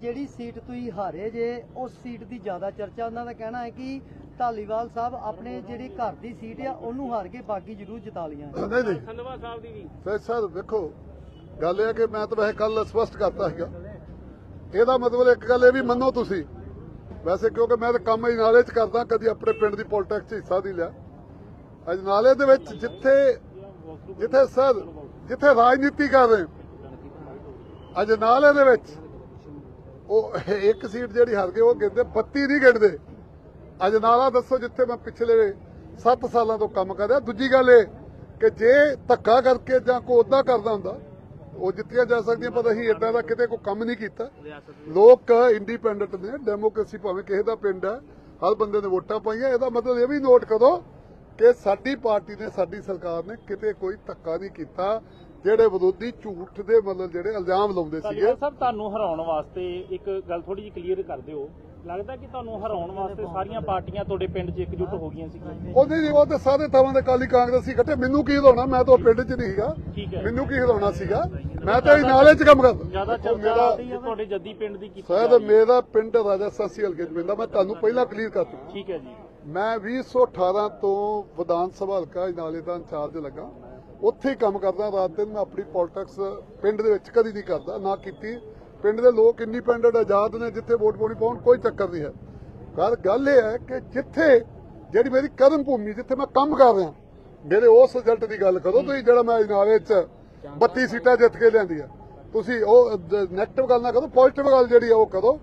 ਜਿਹੜੀ ਸੀਟ ਤੁਸੀਂ ਹਾਰੇ ਜੇ ਉਸ ਸੀਟ ਦੀ ਜ਼ਿਆਦਾ ਚਰਚਾ ਉਹਨਾਂ ਦਾ ਕਹਿਣਾ ਹੈ ਕਿ ਢਾਲੀਵਾਲ ਸਾਹਿਬ ਆਪਣੇ ਜਿਹੜੀ ਘਰ ਦੀ ਸੀਟ ਆ ਉਹਨੂੰ ਹਾਰ ਕੇ ਬਾਕੀ ਜ਼ਰੂਰ ਜਿਤਾ ਲੀਆਂ ਨਹੀਂ ਨਹੀਂ। ਖੰਡਵਾ ਸਾਹਿਬ ਦੀ ਵੀ। ਸਰ ਸਰ ਵੇਖੋ ਗੱਲ ਇਹ ਹੈ ਕਿ ਮੈਂ ਤਾਂ ਵੈਸੇ ਕੱਲ ਸਪਸ਼ਟ ਕਰਤਾ ਸੀਗਾ। ਇਹਦਾ ਮਤਲਬ ਇੱਕ ਗੱਲ ਇਹ ਵੀ ਮੰਨੋ ਤੁਸੀਂ। ਵੈਸੇ ਕਿਉਂਕਿ ਮੈਂ ਤਾਂ ਕੰਮ ਅਜਨਾਲੇ ਚ ਕਰਦਾ ਕਦੀ ਆਪਣੇ ਪਿੰਡ ਦੀ ਪੋਲਿਟਿਕਸ ਚ ਹਿੱਸਾ ਨਹੀਂ ਲਿਆ। ਅਜਨਾਲੇ ਦੇ ਵਿੱਚ ਜਿੱਥੇ ਜਿੱਥੇ ਸਰ ਜਿੱਥੇ ਰਾਜਨੀਤੀ ਕਰ ਰਹੇ ਅਜਨਾਲੇ ਦੇ ਵਿੱਚ ਉਹ ਇੱਕ ਸੀਟ ਜਿਹੜੀ ਹਾਰ ਗਏ, ਉਹ ਗਿਣਦੇ 32 ਨਹੀਂ ਗਿਣਦੇ। ਅਜਨਾਲਾ ਦੱਸੋ ਜਿੱਥੇ ਮੈਂ ਪਿਛਲੇ 7 ਸਾਲਾਂ ਤੋਂ ਕੰਮ ਕਰ ਰਿਹਾ। ਦੂਜੀ ਗੱਲ ਇਹ ਕਿ ਜੇ ਧੱਕਾ ਕਰਕੇ ਜਾਂ ਕੋਈ ਉਦਾਂ ਕਰਦਾ ਹੁੰਦਾ, ਉਹ ਜਿੱਤੀਆਂ ਜਾ ਸਕਦੀਆਂ, ਪਰ ਅਸੀਂ ਇਦਾਂ ਦਾ ਕਿਤੇ ਕੋਈ ਕੰਮ ਨਹੀਂ ਕੀਤਾ। ਲੋਕ ਇੰਡੀਪੈਂਡੈਂਟ ਨੇ ਡੈਮੋਕ੍ਰੇਸੀ ਭਾਵੇਂ ਕਿਸੇ ਦਾ ਪਿੰਡ ਹੈ, ਹਰ ਬੰਦੇ ਨੇ ਵੋਟਾਂ ਪਾਈਆਂ, ਇਹਦਾ ਮਤਲਬ ਇਹ ਵੀ ਨੋਟ ਕਰੋ ਕਿ ਸਾਡੀ ਪਾਰਟੀ ਨੇ ਸਾਡੀ ਸਰਕਾਰ ਨੇ ਕਿਤੇ ਕੋਈ ਧੱਕਾ ਨਹੀਂ ਕੀਤਾ ਜਿਹੜੇ ਵਿਰੋਧੀ ਝੂਠ ਦੇ ਮਤਲਬ ਜਿਹੜੇ ਇਲਜ਼ਾਮ ਲਾਉਂਦੇ ਸੀਗੇ। ਸਾਹਿਬ ਤੁਹਾਨੂੰ ਹਰਾਉਣ ਵਾਸਤੇ ਇੱਕ ਗੱਲ ਥੋੜੀ ਜਿਹੀ ਕਲੀਅਰ ਕਰ ਦਿਓ। ਲੱਗਦਾ ਕਿ ਤੁਹਾਨੂੰ ਹਰਾਉਣ ਵਾਸਤੇ ਸਾਰੀਆਂ ਪਾਰਟੀਆਂ ਤੁਹਾਡੇ ਪਿੰਡ 'ਚ ਇਕਜੁੱਟ ਹੋ ਗਈਆਂ ਸੀਗੀਆਂ। ਉਹ ਨਹੀਂ ਨਹੀਂ ਉਹ ਤੇ ਸਾਰੇ ਥਾਵਾਂ ਦੇ ਕਾਲੀ ਕਾਂਗਰਸੀ ਇਕੱਠੇ। ਮੈਨੂੰ ਕੀ ਹਿਲਾਉਣਾ ਮੈਂ ਤਾਂ ਪਿੰਡ 'ਚ ਨਹੀਂ ਸੀਗਾ। ਮੈਨੂੰ ਕੀ ਹਿਲਾਉਣਾ ਸੀਗਾ? ਮੈਂ ਤਾਂ ਨਾਲੇ 'ਚ ਕੰਮ ਕਰਦਾ। ਜ਼ਿਆਦਾ ਚਰਚਾ ਮੇਰਾ ਤੁਹਾਡੇ ਜੱਦੀ ਪਿੰਡ ਦੀ ਕੀਤੀ ਹੈ। ਮੇਰਾ ਪਿੰਡ ਰਾਜਾ ਸਾਸੀ ਹਲਕੇ 'ਚ ਪੈਂਦਾ। ਮੈਂ ਤੁਹਾਨੂੰ ਪਹਿਲਾਂ ਕਲੀਅਰ ਕਰ ਦਿੱਤਾ ਠੀਕ ਹੈ ਜੀ। ਮੈਂ 2018 ਤੋਂ ਵਿਧਾਨ ਸਭਾ ਹਲਕਾ ਨਾਲੇ ਦਾ ਇੰਚਾਰਜ ਲੱਗਾ। ਉੱਥੇ ਹੀ ਕੰਮ ਕਰਦਾ, ਰਾਤ ਦਿਨ ਮੈਂ ਆਪਣੀ ਪੋਲਿਟਿਕਸ ਪਿੰਡ ਦੇ ਵਿੱਚ ਕਦੀ ਨਹੀਂ ਕਰਦਾ, ਨਾ ਕੀਤੀ। ਪਿੰਡ ਦੇ ਲੋਕ ਇੰਡੀਪੈਂਡੈਂਟ ਆਜ਼ਾਦ ਨੇ, ਜਿੱਥੇ ਵੋਟ ਪਾਉਣੀ ਪਾਉਣ ਕੋਈ ਚੱਕਰ ਨਹੀਂ ਹੈ। ਪਰ ਗੱਲ ਇਹ ਹੈ ਕਿ ਜਿੱਥੇ ਜਿਹੜੀ ਮੇਰੀ ਕਰਮ ਭੂਮੀ, ਜਿੱਥੇ ਮੈਂ ਕੰਮ ਕਰ ਰਿਹਾ, ਮੇਰੇ ਉਸ ਰਿਜ਼ਲਟ ਦੀ ਗੱਲ ਕਰੋ ਤੁਸੀਂ, ਜਿਹੜਾ ਮੈਂ ਨਾਲੇ 'ਚ 32 ਸੀਟਾਂ ਜਿੱਤ ਕੇ ਲਿਆਂਦੀ ਆ ਤੁਸੀਂ ਉਹ ਨੈਗੇਟਿਵ ਗੱਲ ਨਾ ਕਰੋ ਪੋਜ਼ਿਟਿਵ ਗੱਲ ਜਿਹੜੀ ਆ ਉਹ ਕਰੋ।